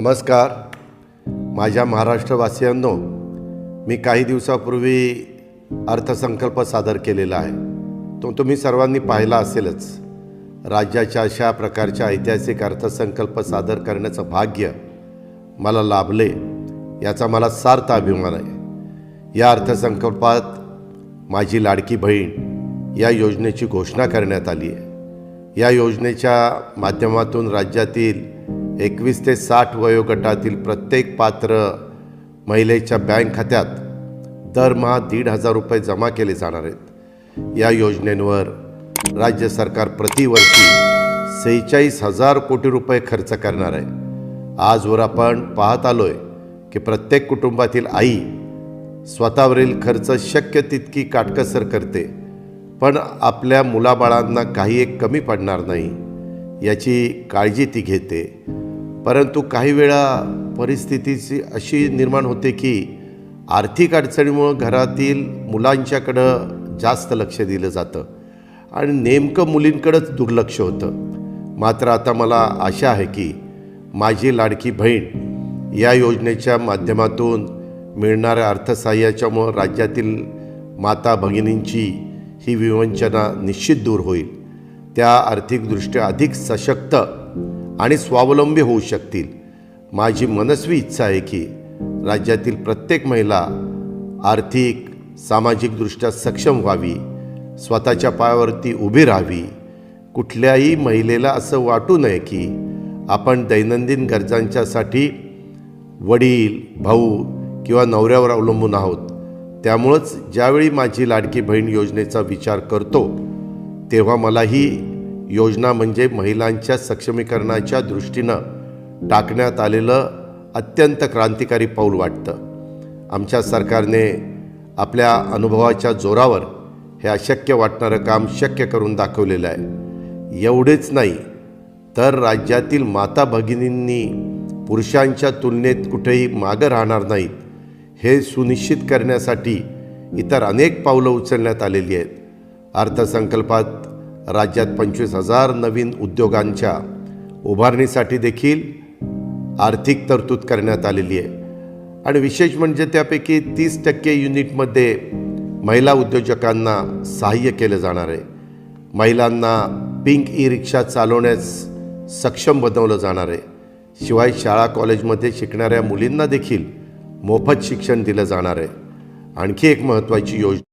नमस्कार. माझ्या महाराष्ट्रवासियांनो मी काही दिवसापूर्वी अर्थसंकल्प सादर केलेला आहे. तो तुम्ही सर्वांनी पाहिला असेलच. राज्याच्या अशा प्रकारच्या ऐतिहासिक अर्थसंकल्प सादर करण्याचं भाग्य मला लाभले याचा मला सार्थ अभिमान आहे. या अर्थसंकल्पात माझी लाडकी बहीण या योजनेची घोषणा करण्यात आली आहे. या योजनेच्या माध्यमातून राज्यातील एकवीस ते साठ वयोगटातील प्रत्येक पात्र महिलेच्या बँक खात्यात दरमहा दीड हजार रुपये जमा केले जाणार आहेत. या योजनेवर राज्य सरकार प्रतिवर्षी सेहेचाळीस हजार कोटी रुपये खर्च करणार आहे. आजवर आपण पाहत आलो आहे की प्रत्येक कुटुंबातील आई स्वतःवरील खर्च शक्य तितकी काटकसर करते पण आपल्या मुलाबाळांना काही एक कमी पडणार नाही. याची काळजी ती घेते. परंतु काही वेळा परिस्थितीची अशी निर्माण होते की आर्थिक अडचणीमुळं घरातील मुलांच्याकडं जास्त लक्ष दिलं जातं आणि नेमकं मुलींकडंच दुर्लक्ष होतं. मात्र आता मला आशा आहे की माझी लाडकी बहीण या योजनेच्या माध्यमातून मिळणाऱ्या अर्थसहाय्याच्यामुळं राज्यातील माता भगिनींची ही विवंचना निश्चित दूर होईल. त्या आर्थिकदृष्ट्या अधिक सशक्त आणि स्वावलंबी होऊ शकतील. माझी मनस्वी इच्छा आहे की राज्यातील प्रत्येक महिला आर्थिक सामाजिकदृष्ट्या सक्षम व्हावी स्वतःच्या पायावरती उभी राहावी. कुठल्याही महिलेला असं वाटू नये की आपण दैनंदिन गरजांच्यासाठी वडील भाऊ किंवा नवऱ्यावर अवलंबून आहोत. त्यामुळंच ज्यावेळी माझी लाडकी बहीण योजनेचा विचार करतो तेव्हा मला ही योजना म्हणजे महिलांच्या सक्षमीकरणाच्या दृष्टीनं टाकण्यात आलेलं अत्यंत क्रांतिकारी पाऊल वाटतं. आमच्या सरकारने आपल्या अनुभवाच्या जोरावर हे अशक्य वाटणारं काम शक्य करून दाखवलेलं आहे. एवढेच नाही तर राज्यातील माता भगिनींनी पुरुषांच्या तुलनेत कुठेही मागं राहणार नाहीत हे सुनिश्चित करण्यासाठी इतर अनेक पावलं उचलण्यात आलेली आहेत. अर्थसंकल्पात राज्यात पंचवीस हजार नवीन उद्योगांच्या उभारणीसाठी देखील आर्थिक तरतूद करण्यात आलेली आहे. आणि विशेष म्हणजे त्यापैकी तीस टक्के युनिटमध्ये महिला उद्योजकांना सहाय्य केलं जाणार आहे. महिलांना पिंक ई रिक्षा चालवण्यास सक्षम बनवलं जाणार आहे. शिवाय शाळा कॉलेजमध्ये शिकणाऱ्या मुलींना देखील मोफत शिक्षण दिलं जाणार आहे. आणखी एक महत्त्वाची योजना